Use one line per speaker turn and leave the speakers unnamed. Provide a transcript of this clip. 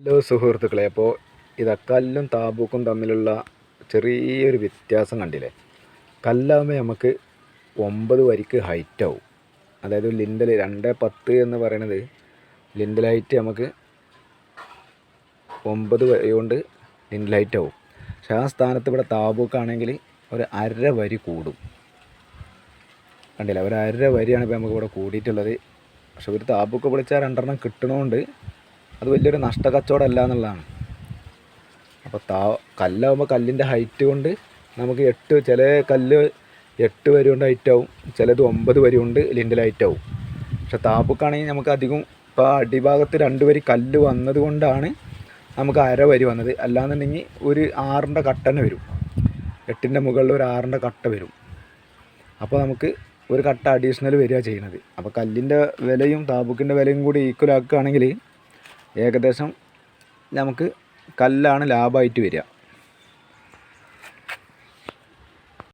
Hello സുഹൃത്തുക്കളെ അപ്പോൾ ഇത് കല്ലും താബൂക്കും തമ്മിലുള്ള ചെറിയൊരു വ്യത്യാസം കണ്ടില്ലേ? കല്ലാകുമ്പോൾ നമുക്ക് ഒമ്പത് വരിക്ക് ഹൈറ്റ് ആവും. അതായത് ലിൻഡൽ രണ്ട് പത്ത് എന്ന് പറയണത് ലിൻഡൽ ഹൈറ്റ് നമുക്ക് ഒമ്പത് വരി കൊണ്ട് ലിൻഡൽ ഹൈറ്റ് ആവും. പക്ഷെ ആ സ്ഥാനത്ത് ഇവിടെ താബൂക്കാണെങ്കിൽ ഒരു അര വരി കൂടും. കണ്ടില്ല? ഒരു അര വരിയാണ് ഇപ്പോൾ നമുക്ക് ഇവിടെ കൂടിയിട്ടുള്ളത്. പക്ഷെ ഒരു താബൂക്ക് പൊളിച്ചാൽ രണ്ടെണ്ണം കിട്ടണോണ്ട് അത് വലിയൊരു നഷ്ടക്കച്ചവടമല്ല എന്നുള്ളതാണ്. അപ്പോൾ താ കല്ലാകുമ്പോൾ കല്ലിന്റെ ഹൈറ്റ് കൊണ്ട് നമുക്ക് എട്ട് ചില കല്ല് എട്ട് വരി കൊണ്ട് ഹൈറ്റ് ആവും ചിലത് ഒമ്പത് വരി കൊണ്ട് ലിൻഡിൽ ഹൈറ്റ് ആവും. പക്ഷെ താപ്പുക്കാണെങ്കിൽ നമുക്ക് അധികം ഇപ്പോൾ അടിഭാഗത്ത് രണ്ട് വരി കല്ല് വന്നത് കൊണ്ടാണ് നമുക്ക് അര വരി വന്നത്. അല്ലാന്നുണ്ടെങ്കിൽ ഒരു ആറിന്റെ കട്ട തന്നെ വരും. എട്ടിന്റെ മുകളിൽ ഒരു ആറിന്റെ കട്ട വരും. അപ്പോൾ നമുക്ക് ഒരു കട്ട അഡീഷണൽ വരിക ചെയ്യുന്നത് അപ്പോൾ കല്ലിന്റെ വിലയും താബുക്കിന്റെ വിലയും കൂടി ഈക്വൽ ആക്കുകയാണെങ്കിൽ ഏകദേശം നമുക്ക് കല്ലാണ് ലാഭമായിട്ട് വരിക.